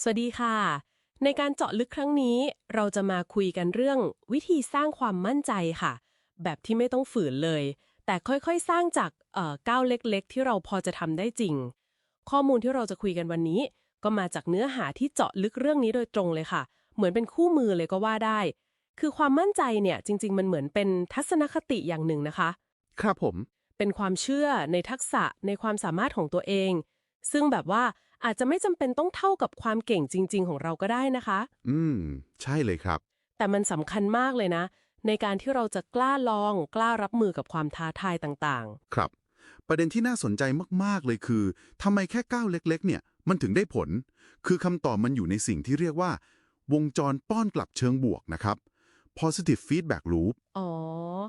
สวัสดีค่ะ ในการเจาะลึกครั้งนี้ เราจะมาคุยกันเรื่องวิธีสร้างความมั่นใจค่ะ แบบที่ไม่ต้องฝืนเลย แต่ค่อยๆ สร้างจากเอ่อก้าวเล็กๆ ที่เราพอจะทำได้จริง ข้อมูลที่เราจะคุยกันวันนี้ ก็มาจากเนื้อหาที่เจาะลึกเรื่องนี้โดยตรงเลยค่ะ เหมือนเป็นคู่มือเลยก็ว่าได้ คือความมั่นใจเนี่ยจริง ๆ มันเหมือนเป็นทัศนคติอย่างหนึ่งนะคะ ครับผม เป็นความเชื่อในทักษะในความสามารถของตัวเอง ซึ่งแบบว่า อาจจะไม่จำเป็นต้องเท่ากับความเก่งจริง ๆ ของเราก็ได้นะคะ อืม ใช่เลยครับ แต่มันสำคัญมากเลยนะ ในการที่เราจะกล้าลอง กล้ารับมือกับความท้าทายต่างครับ ประเด็นที่น่าสนใจมาก ๆ เลยคือทำไมแค่ก้าวเล็ก ๆ เนี่ย มันถึงได้ผล คือคำตอบมันอยู่ในสิ่งที่เรียกว่า วงจรป้อนกลับเชิงบวกนะครับ positive feedback loop ๆ อ๋อ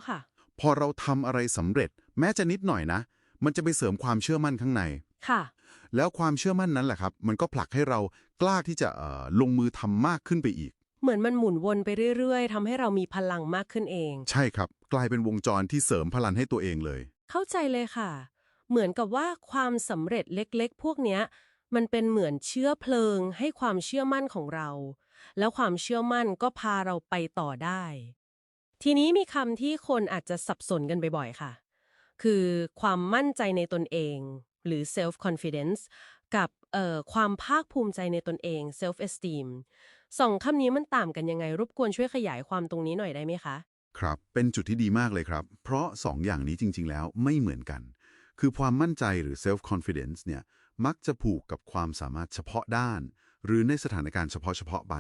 ค่ะ พอเราทำอะไรสำเร็จ แม้จะนิดหน่อยนะ มันจะไปเสริมความเชื่อมั่นข้างใน ค่ะ แล้วความเชื่อมั่นนั้นแหละครับ มันก็ผลักให้เรากล้าที่จะเอ่อลงมือทำมากขึ้นไปอีก เหมือนมันหมุนวนไปเรื่อยๆทำให้เรามีพลังมากขึ้นเอง ใช่ครับ กลายเป็นวงจรที่เสริมพลังให้ตัวเองเลย เข้าใจเลยค่ะ เหมือนกับว่าความสำเร็จเล็กๆ พวกเนี้ย มันเป็นเหมือนเชื้อเพลิง ให้ความเชื่อมั่นของเรา แล้วความเชื่อมั่นก็พาเราไปต่อได้ ทีนี้มีคำที่คนอาจจะสับสนกันบ่อยๆค่ะ คือความมั่นใจในตนเอง หรือ self confidence กับเอ่อความภาคภูมิใจในตนเอง self esteem สองคำนี้มันต่างกันยังไงรบกวนช่วยขยายความตรงนี้หน่อยได้ไหมคะ ครับ เป็นจุดที่ดีมากเลยครับ เพราะ2อย่างนี้จริง ๆ แล้วไม่เหมือนกัน คือความมั่นใจหรือ self confidence เนี่ยมักจะผูกกับความสามารถเฉพาะด้าน หรือในสถานการณ์เฉพาะเฉพาะๆไป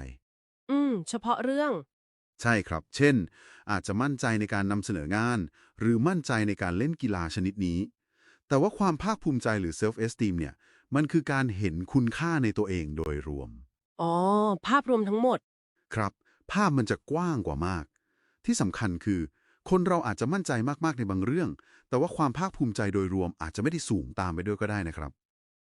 อืม เฉพาะเรื่อง ใช่ครับ เช่น อาจจะมั่นใจในการนำเสนองาน หรือมั่นใจในการเล่นกีฬาชนิดนี้ แต่ว่าความภาคภูมิใจหรือ self esteem เนี่ย มันคือการเห็นคุณค่าในตัวเองโดยรวม อ๋อ ภาพรวมทั้งหมด ครับ ภาพมันจะกว้างกว่ามาก ที่สำคัญคือ คนเราอาจจะมั่นใจมากๆในบางเรื่อง แต่ว่าความภาคภูมิใจโดยรวมอาจจะไม่ได้สูงตามไปด้วยก็ได้นะครับ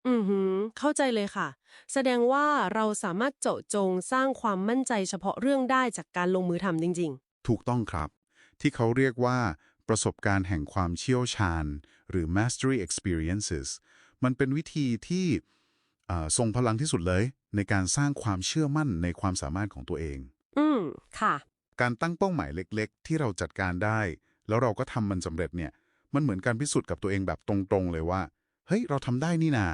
อือหือ เข้าใจเลยค่ะ แสดงว่าเราสามารถเจาะจงสร้างความมั่นใจเฉพาะเรื่องได้จากการลงมือทำจริงถูกต้องครับ ที่เขาเรียกว่า ประสบการณ์แห่งความเชี่ยวชาญ หรือ mastery experiences มันเป็นวิธีที่เอ่อทรงพลังที่สุดเลย ในการสร้างความเชื่อมั่นในความสามารถของตัวเองๆอืม ค่ะ การตั้งเป้าหมายเล็กๆ ที่เราจัดการได้ แล้วเราก็ทำมันสำเร็จเนี่ย มันเหมือนการพิสูจน์กับตัวเองแบบตรงๆ เลยว่า เฮ้ย เราทำได้นี่นา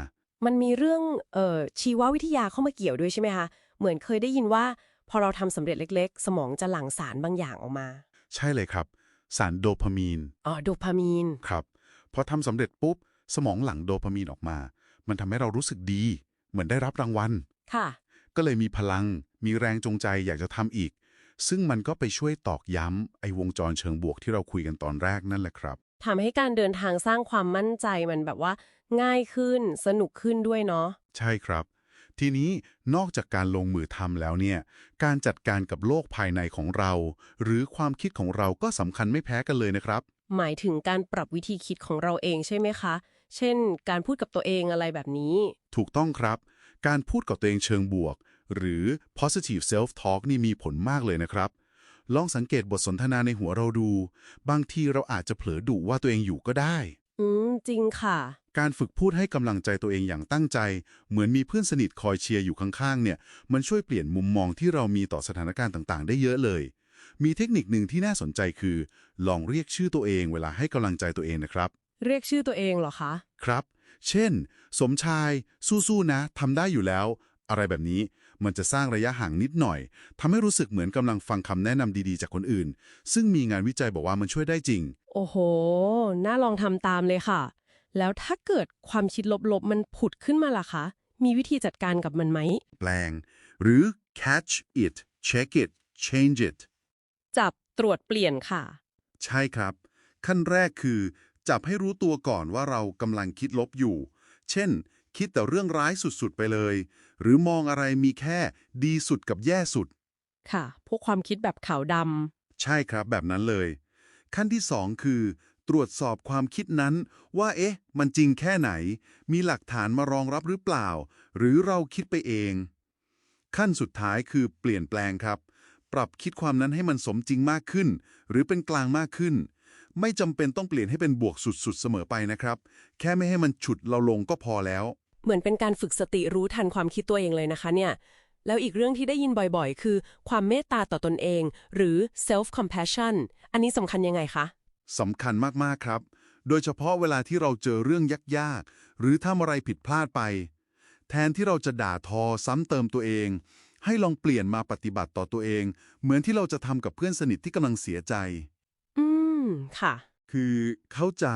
มันมีเรื่องเอ่อชีววิทยาเข้ามาเกี่ยวด้วยใช่ไหมคะ เหมือนเคยได้ยินว่า พอเราทำสำเร็จเล็ก ๆ สมองจะหลั่งสารบางอย่างออกมา ใช่เลยครับ สารโดพามีน อ๋อโดพามีน ครับ พอทำสำเร็จปุ๊บ สมองหลั่งโดพามีนออกมา มันทำให้เรารู้สึกดี เหมือนได้รับรางวัล ค่ะ ก็เลยมีพลัง มีแรงจูงใจอยากจะทำอีก ซึ่งมันก็ไปช่วยตอกย้ำไอ้วงจรเชิงบวกที่เราคุยกันตอนแรกนั่นแหละครับทำให้การเดินทางสร้างความมั่นใจมันแบบว่า ง่ายขึ้น สนุกขึ้นด้วยเนาะ ใช่ครับ ทีนี้นอกจากการลงมือทำแล้วเนี่ย การจัดการกับโลกภายในของเรา หรือความคิดของเราก็สำคัญไม่แพ้กันเลยนะครับ หมายถึงการปรับวิธีคิดของเราเองใช่ไหมคะ เช่น การพูดกับตัวเองอะไรแบบนี้ ถูกต้องครับ การพูดกับตัวเองเชิงบวก หรือ positive self talk นี่มีผลมากเลยนะครับ ลองสังเกตบทสนทนาในหัวเราดู บางทีเราอาจจะเผลอดุว่าตัวเองอยู่ก็ได้ อืมจริงค่ะ การฝึกพูดให้กำลังใจตัวเองอย่างตั้งใจ เหมือนมีเพื่อนสนิทคอยเชียร์อยู่ข้างๆ เนี่ย มันช่วยเปลี่ยนมุมมองที่เรามีต่อสถานการณ์ต่างๆ ได้เยอะเลย มีเทคนิคหนึ่งที่น่าสนใจคือ ลองเรียกชื่อตัวเองเวลาให้กำลังใจตัวเองนะครับ เรียกชื่อตัวเองเหรอคะ ครับ เช่น สมชาย สู้ๆ นะทำได้อยู่แล้ว อะไรแบบนี้ มันจะสร้างระยะห่างนิดหน่อยทำให้รู้สึกเหมือนกำลังฟังคำแนะนำดีๆ จากคนอื่น ซึ่งมีงานวิจัยบอกว่ามันช่วยได้จริง โอ้โห น่าลองทำตามเลยค่ะ แล้วถ้าเกิดความคิดลบๆ มันผุดขึ้นมาล่ะคะ มีวิธีจัดการกับมันไหม แปลง หรือ catch it check it change it จับตรวจเปลี่ยนค่ะ ใช่ครับ ขั้นแรกคือ จับให้รู้ตัวก่อนว่าเรากำลังคิดลบอยู่ เช่น คิดแต่เรื่องร้ายสุดๆ ไปเลย หรือมองอะไรมีแค่ดีสุดกับแย่สุด ค่ะ พวกความคิดแบบขาวดใช่ครับแบบนั้นเลย ขั้นที่สองคือ ตรวจสอบความคิดนั้น ว่าเอ๊ะ มันจริงแค่ไหน มีหลักฐานมารองรับหรือเปล่า หรือเราคิดไปเอง ขั้นสุดท้ายคือเปลี่ยนแปลงครับ ปรับคิดความนั้นให้มันสมจริงมากขึ้น หรือเป็นกลางมากขึ้น ไม่จำเป็นต้องเปลี่ยนให้เป็นบวกสุดๆ เสมอไปนะครับ แค่ไม่ให้มันฉุดเราลงก็พอแล้ว เหมือนเป็นการฝึกสติรู้ทันความคิดตัวเองเลยนะคะเนี่ยแล้วอีกเรื่องที่ได้ยินบ่อยๆ คือ ความเมตตาต่อตนเอง หรือ self compassion อันนี้สำคัญยังไงคะ สำคัญมากๆครับ โดยเฉพาะเวลาที่เราเจอเรื่องยากๆ หรือทำอะไรผิดพลาดไป แทนที่เราจะด่าทอซ้ำเติมตัวเอง ให้ลองเปลี่ยนมาปฏิบัติต่อตัวเอง เหมือนที่เราจะทำกับเพื่อนสนิทที่กำลังเสียใจ อืม ค่ะ คือเข้าใจ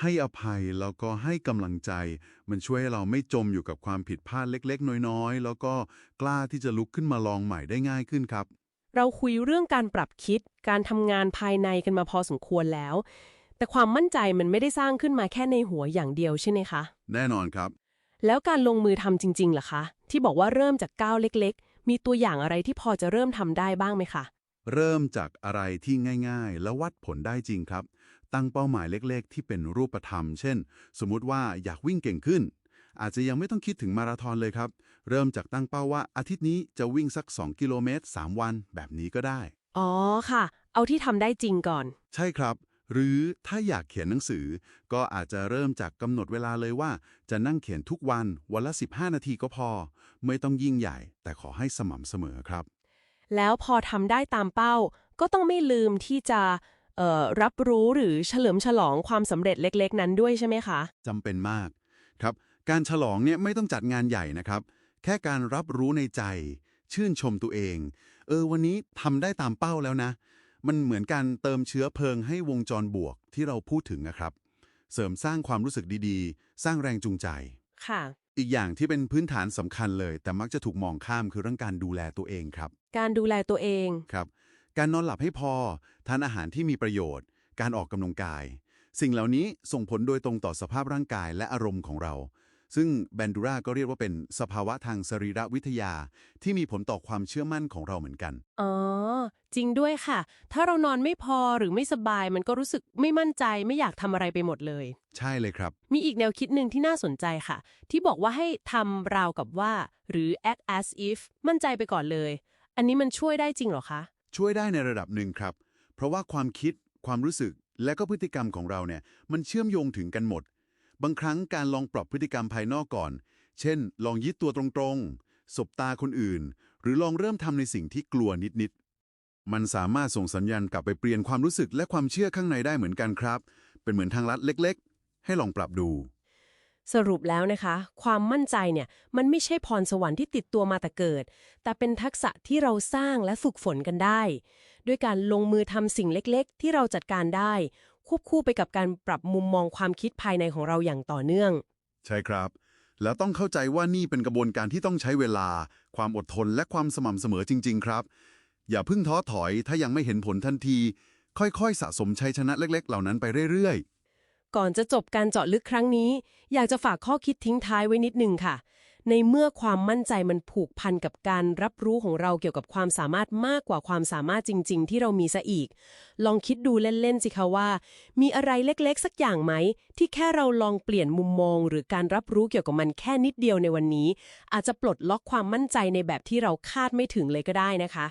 ให้อภัยแล้วก็ให้กำลังใจ มันช่วยให้เราไม่จมอยู่กับความผิดพลาดเล็ก ๆ น้อยๆ แล้วก็กล้าที่จะลุกขึ้นมาลองใหม่ได้ง่ายขึ้นครับ เราคุยเรื่องการปรับคิด การทำงานภายในกันมาพอสมควรแล้ว แต่ความมั่นใจมันไม่ได้สร้างขึ้นมาแค่ในหัวอย่างเดียวใช่ไหมคะ แน่นอนครับ แล้วการลงมือทำจริงๆล่ะคะ ที่บอกว่าเริ่มจากก้าวเล็กๆ มีตัวอย่างอะไรที่พอจะเริ่มทำได้บ้างไหมคะเริ่มจากอะไรที่ง่ายๆ แล้ววัดผลได้จริงครับ ตั้งเป้าหมายเล็กๆ ที่เป็นรูปธรรม เช่น สมมุติว่าอยากวิ่งเก่งขึ้น อาจจะยังไม่ต้องคิดถึงมาราธอนเลยครับ เริ่มจากตั้งเป้าว่าอาทิตย์นี้จะวิ่งสัก 2 กิโลเมตร 3 วัน แบบนี้ก็ได้ อ๋อค่ะ เอาที่ทำได้จริงก่อน ใช่ครับ หรือถ้าอยากเขียนหนังสือ ก็อาจจะเริ่มจากกำหนดเวลาเลยว่า จะนั่งเขียนทุกวันวันละ 15 นาทีก็พอ ไม่ต้องยิ่งใหญ่ แต่ขอให้สม่ำเสมอครับ แล้วพอทำได้ตามเป้า ก็ต้องไม่ลืมที่จะเอ่อรับรู้หรือเฉลิมฉลองความสำเร็จเล็กๆ นั้นด้วยใช่ไหมคะจำเป็นมากครับ การฉลองเนี่ยไม่ต้องจัดงานใหญ่นะครับ แค่การรับรู้ในใจ ชื่นชมตัวเอง เออ วันนี้ทำได้ตามเป้าแล้วนะ มันเหมือนการเติมเชื้อเพลิงให้วงจรบวกที่เราพูดถึงนะครับ เสริมสร้างความรู้สึกดีๆ สร้างแรงจูงใจ ค่ะ อีกอย่างที่เป็นพื้นฐานสำคัญเลย แต่มักจะถูกมองข้ามคือเรื่องการดูแลตัวเองครับการดูแลตัวเอง ครับ การนอนหลับให้พอ ทานอาหารที่มีประโยชน์ การออกกำลังกาย สิ่งเหล่านี้ส่งผลโดยตรงต่อสภาพร่างกายและอารมณ์ของเรา ซึ่งแบนดูราก็เรียกว่าเป็นสภาวะทางสรีรวิทยา ที่มีผลต่อความเชื่อมั่นของเราเหมือนกัน อ๋อ จริงด้วยค่ะ ถ้าเรานอนไม่พอหรือไม่สบายมันก็รู้สึกไม่มั่นใจไม่อยากทำอะไรไปหมดเลย ใช่เลยครับ มีอีกแนวคิดหนึ่งที่น่าสนใจค่ะ ที่บอกว่าให้ทำราวกับว่า หรือ act as if มั่นใจไปก่อนเลย อันนี้มันช่วยได้จริงเหรอคะ ช่วยได้ในระดับหนึ่งครับ เพราะว่าความคิดความรู้สึกและก็พฤติกรรมของเราเนี่ยมันเชื่อมโยงถึงกันหมด บางครั้งการลองปรับพฤติกรรมภายนอกก่อน เช่น ลองยึดตัวตรงๆ สบตาคนอื่น หรือลองเริ่มทำในสิ่งที่กลัวนิดๆ มันสามารถส่งสัญญาณกลับไปเปลี่ยนความรู้สึกและความเชื่อข้างในได้เหมือนกันครับ เป็นเหมือนทางลัดเล็กๆ ให้ลองปรับดู สรุปแล้วนะคะ ความมั่นใจเนี่ยมันไม่ใช่พรสวรรค์ที่ติดตัวมาแต่เกิด แต่เป็นทักษะที่เราสร้างและฝึกฝนกันได้ ด้วยการลงมือทำสิ่งเล็กๆ ที่เราจัดการได้ ควบคู่ไปกับการปรับมุมมองความคิดภายในของเราอย่างต่อเนื่อง ใช่ครับ แล้วต้องเข้าใจว่านี่เป็นกระบวนการที่ต้องใช้เวลา ความอดทนและความสม่ำเสมอจริง ๆ ครับ อย่าเพิ่งท้อถอยถ้ายังไม่เห็นผลทันที ค่อยๆ สะสมชัยชนะเล็ก ๆ เหล่านั้นไปเรื่อยก่อนจะจบการเจาะลึกครั้งนี้ อยากจะฝากข้อคิดทิ้งท้ายไว้นิดนึงค่ะ ในเมื่อความมั่นใจมันผูกพันกับการรับรู้ของเราเกี่ยวกับความสามารถมากกว่าความสามารถจริง ๆ ที่เรามีซะอีก ลองคิดดูเล่น ๆ สิคะว่า มีอะไรเล็กๆ สักอย่างไหม ที่แค่เราลองเปลี่ยนมุมมอง หรือการรับรู้เกี่ยวกับมันแค่นิดเดียวในวันนี้ อาจจะปลดล็อกความมั่นใจในแบบที่เราคาดไม่ถึงเลยก็ได้นะคะ